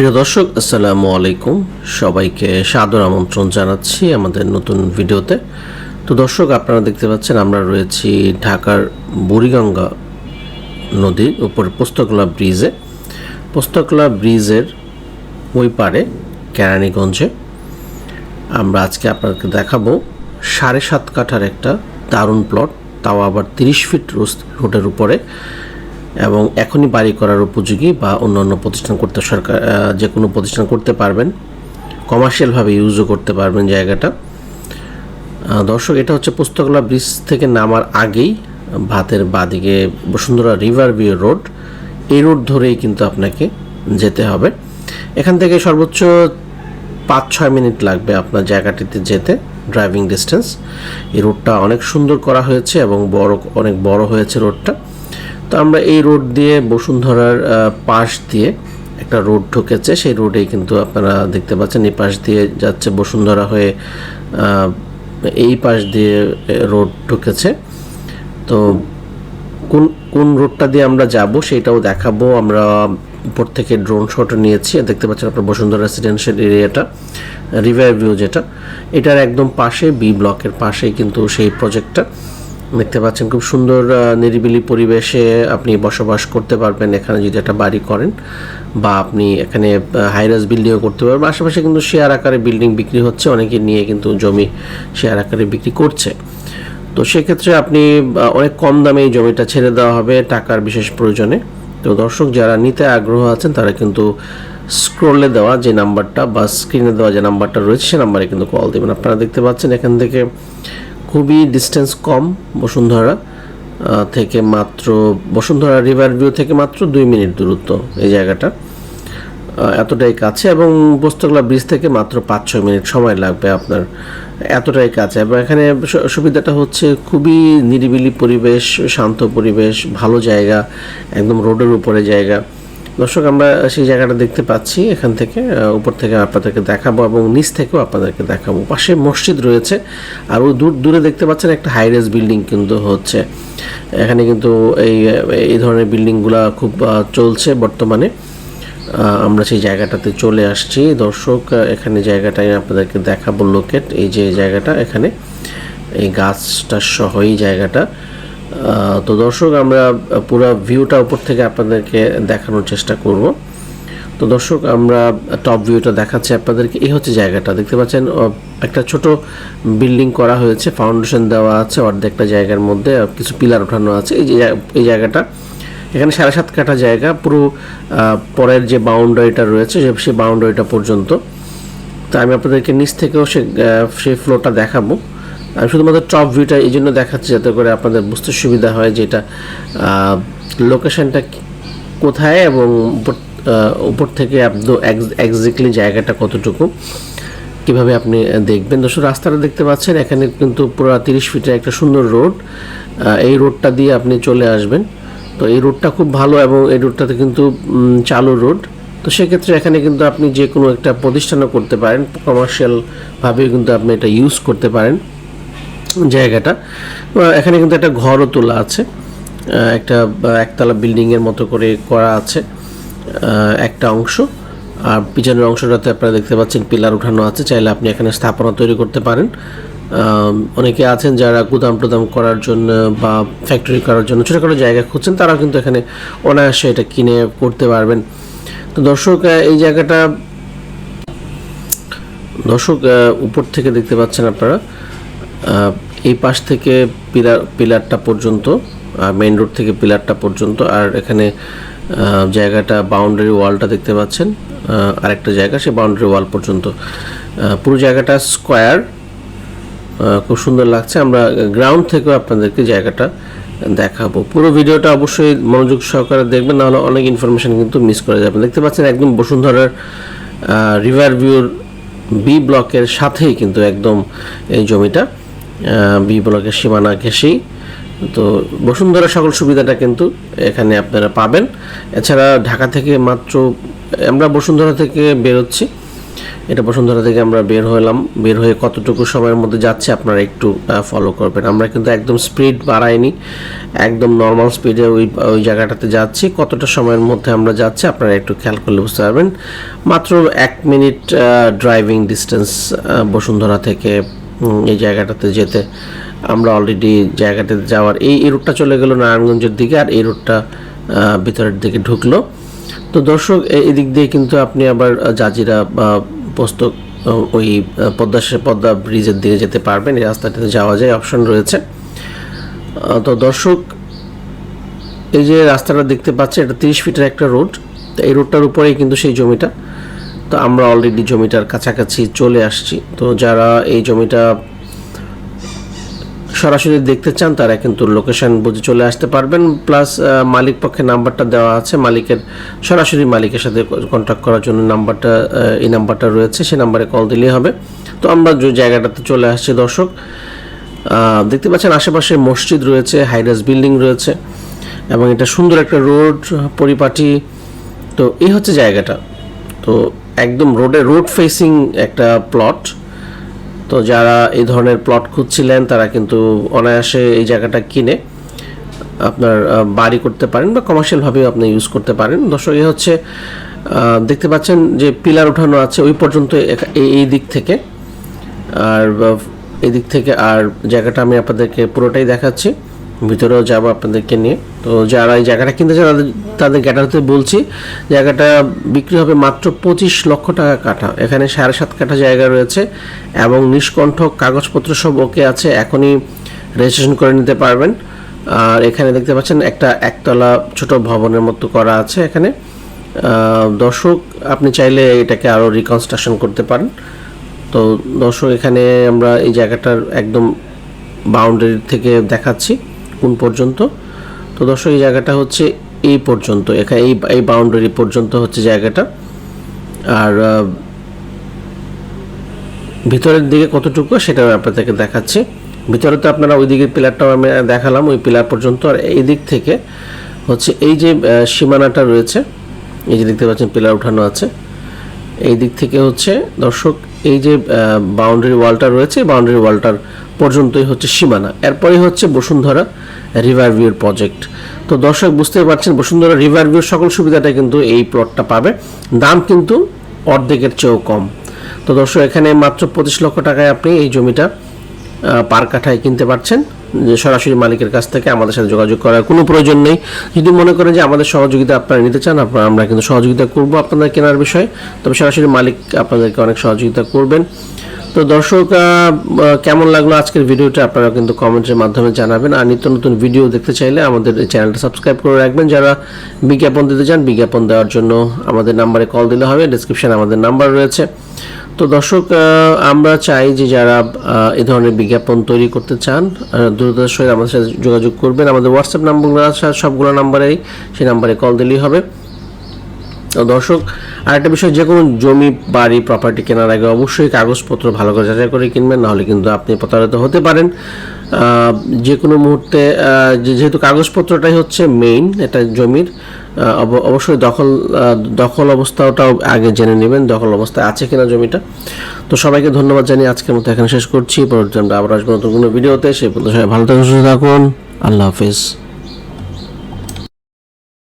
প্রিয় দর্শক, আসসালামু আলাইকুম। সবাইকে সাদর আমন্ত্রণ জানাচ্ছি আমাদের নতুন ভিডিওতে। তো দর্শক, আপনারা দেখতে পাচ্ছেন আমরা রয়েছি ঢাকার বুড়িগঙ্গা নদীর উপরে পোস্তকলা ব্রিজে। পোস্তকলা ব্রিজের ওই পারে, কেরানীগঞ্জে। আমরা আজকে আপনাদেরকে দেখাবো সাড়ে সাত কাঠার একটা দারুণ প্লট তাও আবার তিরিশ ফিট রোডের উপরে। এবং এখনই বাড়ি করার উপযোগী বা অন্য অন্য প্রতিষ্ঠান করতে সরকার যে কোনো প্রতিষ্ঠান করতে পারবেন, কমার্শিয়ালভাবে ইউজও করতে পারবেন জায়গাটা। দর্শক, এটা হচ্ছে পুস্তকলা ব্রিজ থেকে নামার আগেই ভাতের বাদিকে বসুন্ধরা রিভার ভিউ রোড। এই রোড ধরেই কিন্তু আপনাকে যেতে হবে। এখান থেকে সর্বোচ্চ পাঁচ ছয় মিনিট লাগবে আপনার জায়গাটিতে যেতে ড্রাইভিং ডিস্টেন্স এই রোডটা অনেক সুন্দর করা হয়েছে এবং বড়, অনেক বড় হয়েছে রোডটা। তো আমরা এই রোড দিয়ে বসুন্ধরার পাশ দিয়ে একটা রোড ঢুকেছে। সেই রোডেই কিন্তু আপনারা দেখতে পাচ্ছেন, এই পাশ দিয়ে যাচ্ছে বসুন্ধরা হয়ে এই পাশ দিয়ে রোড ঢুকেছে। তো কোন কোন রোডটা দিয়ে আমরা যাব সেটাও দেখাবো। আমরা উপর থেকে ড্রোন শট নিয়েছি। দেখতে পাচ্ছেন আপনার বসুন্ধরা রেসিডেন্সিয়াল এরিয়াটা রিভার ভিউ যেটা। এটার একদম পাশে বি ব্লকের পাশেই কিন্তু সেই প্রজেক্টটা দেখতে পাচ্ছেন খুব সুন্দর নিরিবিলি পরিবেশে আপনি বসবাস করতে পারবেন এখানে যদি একটা বাড়ি করেন বা আপনি এখানে হাইরাস বিল্ডিংও করতে পারবেন। আশেপাশে কিন্তু শেয়ার আকারে বিল্ডিং বিক্রি হচ্ছে, অনেকে নিয়ে কিন্তু জমি শেয়ার আকারে বিক্রি করছে। তো সেক্ষেত্রে আপনি অনেক কম দামে এই জমিটা ছেড়ে দেওয়া হবে টাকার বিশেষ প্রয়োজনে। তো দর্শক, যারা নিতে আগ্রহ আছেন, তারা কিন্তু স্ক্রলে দেওয়া যে নাম্বারটা বা স্ক্রিনে দেওয়া যে নাম্বারটা রয়েছে, সে নাম্বারে কিন্তু কল দেবেন। আপনারা দেখতে পাচ্ছেন এখান থেকে খুবই ডিস্টেন্স কম বসুন্ধরা থেকে মাত্র বসুন্ধরা রিভার ভিউ থেকে মাত্র দুই মিনিট দূরত্ব এই জায়গাটা। এতটাই কাছে এবং পোস্তকলা ব্রিজ থেকে মাত্র পাঁচ, ছয় মিনিট সময় লাগবে আপনার। এতটাই কাছে এবং এখানে সুবিধাটা হচ্ছে খুবই নিরিবিলি পরিবেশ, শান্ত পরিবেশ, ভালো জায়গা, একদম রোডের উপরে জায়গা। দর্শক, আমরা সেই জায়গাটা দেখতে পাচ্ছি। এখান থেকে উপর থেকে আপনাদেরকে দেখাবো এবং নিচ থেকেও আপনাদেরকে দেখাবো। পাশে মসজিদ রয়েছে। আর ওই দূর, দূরে দেখতে পাচ্ছেন একটা হাইরেস বিল্ডিং কিন্তু হচ্ছে। এখানে কিন্তু এই এই ধরনের বিল্ডিংগুলা খুব চলছে বর্তমানে। আমরা সেই জায়গাটাতে চলে আসছি। দর্শক এখানে জায়গাটায় আপনাদেরকে দেখাবো লোকেট এই যে জায়গাটা এখানে, এই গাছটার সহ এই জায়গাটা। তো দর্শক, আমরা পুরো ভিউটা উপর থেকে আপনাদেরকে দেখানোর চেষ্টা করব। তো দর্শক, আমরা টপ ভিউটা দেখাচ্ছি আপনাদেরকে। এই হচ্ছে জায়গাটা। দেখতে পাচ্ছেন একটা ছোট বিল্ডিং করা হয়েছে। ফাউন্ডেশন দেওয়া আছে অর্ধেকটা জায়গার মধ্যে কিছু পিলার ওঠানো আছে। এই যে এই জায়গাটা, এখানে সাড়ে সাত কাঠা জায়গা। পুরো পরের যে বাউন্ডারিটা রয়েছে সেই বাউন্ডারিটা পর্যন্ত। তো আমি আপনাদেরকে নিচ থেকেও সে সেই ফ্লোরটা দেখাবো। আমি শুধুমাত্র টপ ভিউটা এই জন্য দেখাচ্ছি যাতে করে আপনাদের বুঝতে সুবিধা হয় যে এটা লোকেশনটা কোথায় এবং উপর থেকে এক্স্যাক্টলি জায়গাটা কতটুকু, কীভাবে আপনি দেখবেন। দর্শক, রাস্তাটা দেখতে পাচ্ছেন, এখানে কিন্তু পুরো তিরিশ ফিটের একটা সুন্দর রোড এই রোডটা দিয়ে আপনি চলে আসবেন। তো এই রোডটা খুব ভালো এবং এই রোডটাতে কিন্তু চালু রোড। তো সেক্ষেত্রে এখানে কিন্তু আপনি যে কোনো একটা প্রতিষ্ঠানও করতে পারেন কমার্শিয়ালভাবে কিন্তু আপনি এটা ইউজ করতে পারেন। জায়গাটা। এখানে কিন্তু একটা ঘরও তোলা আছে। একটা একতলা বিল্ডিংয়ের মতো করে করা আছে একটা অংশ। আর পিছনের অংশটাতে আপনারা দেখতে পাচ্ছেন পিলার উঠানো আছে, চাইলে আপনি এখানে স্থাপনা তৈরি করতে পারেন। অনেকে আছেন যারা গুদাম টুদাম করার জন্য বা ফ্যাক্টরি করার জন্য ছোটোখাটো জায়গা খুঁজছেন, তারাও কিন্তু এখানে অনায়াসে এটা কিনে করতে পারবেন। তো দর্শক এই জায়গাটা, দর্শক উপর থেকে দেখতে পাচ্ছেন আপনারা। এই পাশ থেকে পিলার, পিলারটা পর্যন্ত মেইন রোড থেকে পিলারটা পর্যন্ত, আর এখানে জায়গাটা বাউন্ডারি ওয়ালটা দেখতে পাচ্ছেন আরেকটা জায়গা সে বাউন্ডারি ওয়াল পর্যন্ত। পুরো জায়গাটা স্কোয়ার খুব সুন্দর লাগছে। আমরা গ্রাউন্ড থেকেও আপনাদেরকে জায়গাটা দেখাবো। পুরো ভিডিওটা অবশ্যই মনোযোগ সহকারে দেখবেন, নাহলে অনেক ইনফরমেশন কিন্তু মিস করে যাবেন। দেখতে পাচ্ছেন একদম বসুন্ধরার রিভার ভিউর বি ব্লকের সাথেই কিন্তু একদম এই জমিটা। বি ব্লকের সীমানা ঘেঁষেই তো বসুন্ধরা সকল সুবিধাটা কিন্তু এখানে আপনারা পাবেন। এছাড়া ঢাকা থেকে মাত্র আমরা বসুন্ধরা থেকে বেরোচ্ছি। এটা বসুন্ধরা থেকে আমরা বের হলাম। বের হয়ে কতটুকু সময়ের মধ্যে যাচ্ছে আপনারা একটু ফলো করবেন। আমরা কিন্তু একদম স্পিড বাড়াইনি। একদম নর্মাল স্পিডে ওই ওই জায়গাটাতে যাচ্ছি। কতটা সময়ের মধ্যে আমরা যাচ্ছি আপনারা একটু খেয়াল করলে বুঝতে পারবেন। মাত্র এক মিনিট ড্রাইভিং ডিস্টেন্স বসুন্ধরা থেকে এই জায়গাটাতে যেতে। আমরা অলরেডি জায়গাটাতে যাওয়ার, এই এই রুটটা চলে গেল নারায়ণগঞ্জের দিকে আর এই রুটটা ভিতরের দিকে ঢুকলো। তো দর্শক এদিক দিয়ে কিন্তু আপনি আবার জাজিরা বা পোস্তক ওই পদ্মা পদ্মা ব্রিজের দিকে যেতে পারবেন। এই রাস্তাটিতে যাওয়া যায় অপশন রয়েছে। তো দর্শক, এই যে রাস্তাটা দেখতে পাচ্ছে এটা তিরিশ ফিটের একটা রোড তো এই রোডটার উপরেই কিন্তু সেই জমিটা। তো আমরা অলরেডি জমিটার কাছাকাছি চলে আসছি। তো যারা এই জমিটা সরাসরি দেখতে চান, তারা কিন্তু লোকেশন বুঝে চলে আসতে পারবেন। প্লাস মালিক পক্ষে নাম্বারটা দেওয়া আছে। মালিকের, সরাসরি মালিকের সাথে কন্ট্যাক্ট করার জন্য নাম্বারটা এই নাম্বারটা রয়েছে। সে নাম্বারে কল দিলেই হবে। তো আমরা যে জায়গাটাতে চলে আসছি দর্শক দেখতে পাচ্ছেন আশেপাশে মসজিদ রয়েছে হাইরাস বিল্ডিং রয়েছে এবং এটা সুন্দর একটা রোড পরিপাটি। তো এই হচ্ছে জায়গাটা। তো একদম রোডে রোড ফেসিং একটা প্লট। তো যারা এই ধরনের প্লট খুঁজছিলেন তারা কিন্তু অনায়াসে এই জায়গাটা কিনে আপনার বাড়ি করতে পারেন বা কমার্শিয়ালভাবেও আপনি ইউজ করতে পারেন। দর্শক এই হচ্ছে দেখতে পাচ্ছেন যে পিলার ওঠানো আছে ওই পর্যন্ত এই দিক থেকে। আর আহ, এই দিক থেকে আর জায়গাটা আমি আপনাদেরকে পুরোটাই দেখাচ্ছি। ভিতরেও যাব আপনাদেরকে নিয়ে। তো যারা এই জায়গাটা কিনতে চান তাদের তাদের গ্যাটারিতে বলছি, জায়গাটা বিক্রি হবে মাত্র পঁচিশ লক্ষ টাকা কাঠা। এখানে সাড়ে সাত কাঠা জায়গা রয়েছে এবং নিষ্কণ্ঠ কাগজপত্র সব ওকে আছে, এখনই রেজিস্ট্রেশন করে নিতে পারবেন। আর এখানে দেখতে পাচ্ছেন একটা একতলা ছোট ভবনের মতো করা আছে এখানে। দর্শক, আপনি চাইলে এটাকে আরও রিকনস্ট্রাকশন করতে পারেন। তো দর্শক, এখানে আমরা এই জায়গাটার একদম বাউন্ডারি থেকে দেখাচ্ছি, কোন পর্যন্ত। তো দর্শক, এই জায়গাটা হচ্ছে এই পর্যন্ত। এখানে এই এই বাউন্ডারি পর্যন্ত হচ্ছে জায়গাটা। আর ভিতরের দিকে কতটুকু সেটা আমি আপনাদেরকে দেখাচ্ছি। ভিতরে তো আপনারা ওই দিকের পিলারটাও আমি দেখালাম, ওই পিলার পর্যন্ত। আর এই দিক থেকে হচ্ছে এই যে সীমানাটা রয়েছে, এই যে দেখতে পাচ্ছেন পিলার উঠানো আছে। এই দিক থেকে হচ্ছে দর্শক এই যে বাউন্ডারি ওয়ালটা রয়েছে বাউন্ডারি ওয়ালটার পর্যন্তই হচ্ছে সীমানা। এরপরে হচ্ছে বসুন্ধরা রিভার ভিউর প্রজেক্ট তো দর্শক বুঝতে পারছেন, বসুন্ধরা রিভার ভিউর সকল সুবিধাটা কিন্তু এই প্লটটা পাবে। দাম কিন্তু অর্ধেকের চেয়েও কম। তো দর্শক, এখানে মাত্র পঁচিশ লক্ষ টাকায় আপনি এই জমিটা পার কাঠায় কিনতে পারছেন। যে সরাসরি মালিকের কাছ থেকে আমাদের সাথে যোগাযোগ করার কোনো প্রয়োজন নেই। যদি মনে করেন যে আমাদের সহযোগিতা আপনারা নিতে চান আপনারা আমরা কিন্তু সহযোগিতা করব আপনাদের কেনার বিষয়ে। তবে সরাসরি মালিক আপনাদেরকে অনেক সহযোগিতা করবেন। তো দর্শক কেমন লাগল আজকের ভিডিওটা আপনারা কিন্তু কমেন্টের মাধ্যমে জানাবেন। আর নিত্য নতুন ভিডিও দেখতে চাইলে আমাদের চ্যানেলটা সাবস্ক্রাইব করে রাখবেন। যারা বিজ্ঞাপন দিতে চান, বিজ্ঞাপন দেওয়ার জন্য আমাদের নাম্বারে কল দিলে হবে। ডিসক্রিপশনে আমাদের নাম্বার রয়েছে। তো দর্শক আমরা চাই যে যারা এ ধরনের বিজ্ঞাপন তৈরি করতে চান দ্রুততার সহিত আমাদের সাথে যোগাযোগ করবেন। আমাদের হোয়াটসঅ্যাপ নাম্বারগুলো আছে সবগুলো নাম্বারেই সেই নাম্বারে কল দিলেই হবে। তো দর্শক, আরেকটা বিষয়, যে কোনো জমি, বাড়ি প্রপার্টি কেনার আগে অবশ্যই কাগজপত্র ভালো করে যাচাই করে কিনবেন, নাহলে কিন্তু আপনি প্রতারিত হতে পারেন। যে কোনো মুহূর্তে যেহেতু কাগজপত্রটাই হচ্ছে মেইন এটা জমির অব- অবশ্যই দখল দখল অবস্থাটাও আগে জেনে নেবেন, দখল অবস্থায় আছে কিনা জমিটা। তো সবাইকে ধন্যবাদ জানিয়ে আজকের মতো এখানে শেষ করছি। পরবর্তী আমরা আবার আসব নতুন কোনো ভিডিওতে। সেই পর্যন্ত সবাই ভালো থাকুন, সুস্থ থাকুন। আল্লাহ হাফিজ।